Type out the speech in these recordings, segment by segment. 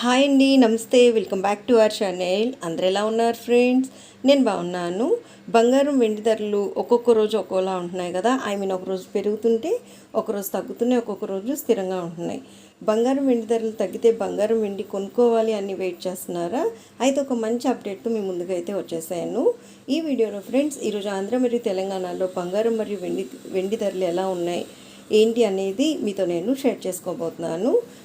Hi అండి నమస్తే. Welcome back to our channel. అందరు ఎలా ఉన్నారు ఫ్రెండ్స్? నేను బాగున్నాను. బంగారం వెండి ధరలు ఒక్కొక్క రోజు ఒక్కోలా ఉంటున్నాయి కదా. ఐ మీన్ ఒక రోజు పెరుగుతుంటే ఒకరోజు తగ్గుతున్నాయి ఒక్కొక్క రోజు స్థిరంగా ఉంటున్నాయి. బంగారం వెండి ధరలు తగ్గితే బంగారం వెండి కొనుక్కోవాలి అని వెయిట్ చేస్తున్నారా? అయితే ఒక మంచి అప్డేట్తో మీ ముందుగా అయితే వచ్చేసాను. ఈ వీడియోలో ఫ్రెండ్స్ ఈరోజు ఆంధ్ర మరియు తెలంగాణలో బంగారం మరియు వెండి వెండి ధరలు ఎలా ఉన్నాయి ఏంటి అనేది మీతో నేను షేర్ చేసుకోబోతున్నాను.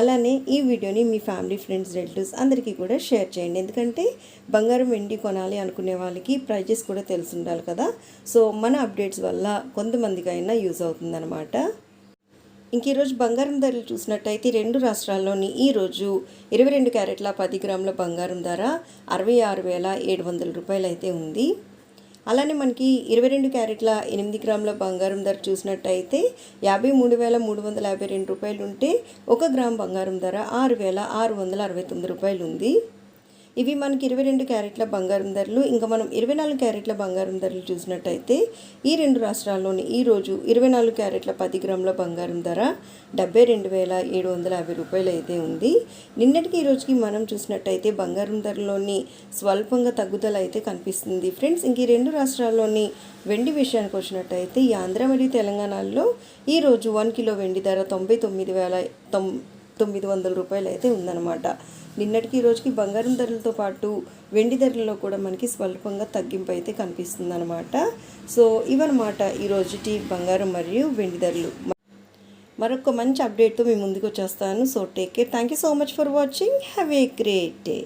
అలానే ఈ వీడియోని మీ ఫ్యామిలీ ఫ్రెండ్స్ రిలేటివ్స్ అందరికీ కూడా షేర్ చేయండి. ఎందుకంటే బంగారం వెండి కొనాలి అనుకునే వాళ్ళకి ప్రైజెస్ కూడా తెలిసి ఉండాలి కదా. సో మన అప్డేట్స్ వల్ల కొంతమందికైనా యూజ్ అవుతుందన్నమాట. ఇంక ఈరోజు బంగారం ధరలు చూసినట్టయితే రెండు రాష్ట్రాల్లోని ఈరోజు ఇరవై రెండు క్యారెట్ల పది గ్రాముల బంగారం ధర అరవై ఆరు వేల ఏడు వందల రూపాయలు అయితే ఉంది. అలానే మనకి ఇరవై రెండు క్యారెట్ల ఎనిమిది గ్రాముల బంగారం ధర చూసినట్టయితే యాభై మూడు వేల మూడు వందల యాభై రెండు రూపాయలు ఉంటే ఒక గ్రామ్ బంగారం ధర ఆరు వేల ఆరు వందల అరవై తొమ్మిది రూపాయలు ఉంది ఇవి మనకి ఇరవై రెండు క్యారెట్ల బంగారం ధరలు ఇంకా మనం ఇరవై నాలుగు క్యారెట్ల బంగారం ధరలు చూసినట్టయితే ఈ రెండు రాష్ట్రాల్లోని ఈరోజు ఇరవై నాలుగు క్యారెట్ల పది గ్రాముల బంగారం ధర డెబ్బై రెండు వేల ఏడు వందల యాభై రూపాయలు అయితే ఉంది. నిన్నటికి ఈ రోజుకి మనం చూసినట్టయితే బంగారం ధరలోని స్వల్పంగా తగ్గుదల అయితే కనిపిస్తుంది. ఫ్రెండ్స్ ఇంక ఈ రెండు రాష్ట్రాల్లోని వెండి విషయానికి వచ్చినట్టయితే ఈ ఆంధ్ర మరియు తెలంగాణలో ఈరోజు వన్ కిలో వెండి ధర తొంభై తొమ్మిది వేల తొమ్ తొమ్మిది వందల రూపాయలు అయితే ఉందన్నమాట. నిన్నటికి ఈ రోజుకి బంగారం ధరలతో పాటు వెండి ధరలలో కూడా మనకి స్వల్పంగా తగ్గింపు అయితే కనిపిస్తుంది అనమాట సో ఇవన్నమాట ఈ బంగారం మరియు వెండి ధరలు. మరొక మంచి అప్డేట్తో మీ ముందుకు వచ్చేస్తాను. So take care thank you so much for watching have a great day